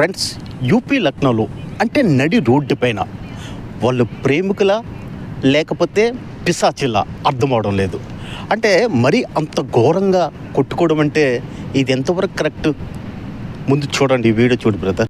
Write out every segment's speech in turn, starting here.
Friends UP లక్నోలో అంటే నడి రోడ్డు పైన వాళ్ళు ప్రేమికుల లేకపోతే పిసాచిలా అర్థం అవడం లేదు. అంటే మరి అంత ఘోరంగా కొట్టుకోవడం అంటే ఇది ఎంతవరకు కరెక్ట్? ముందు చూడండి ఈ వీడియో చూడు బ్రదర్.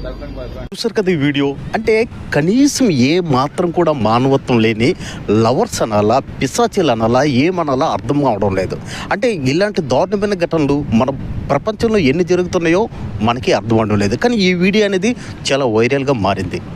చూసారు కదా ఈ వీడియో? అంటే కనీసం ఏ మాత్రం కూడా మానవత్వం లేని లవర్స్ అనాలా పిశాచీలు అనాలా ఏమనాలా అర్థం కావడం లేదు. అంటే ఇలాంటి దారుణమైన ఘటనలు మన ప్రపంచంలో ఎన్ని జరుగుతున్నాయో మనకి అర్థం అవడం లేదు. కానీ ఈ వీడియో అనేది చాలా వైరల్గా మారింది.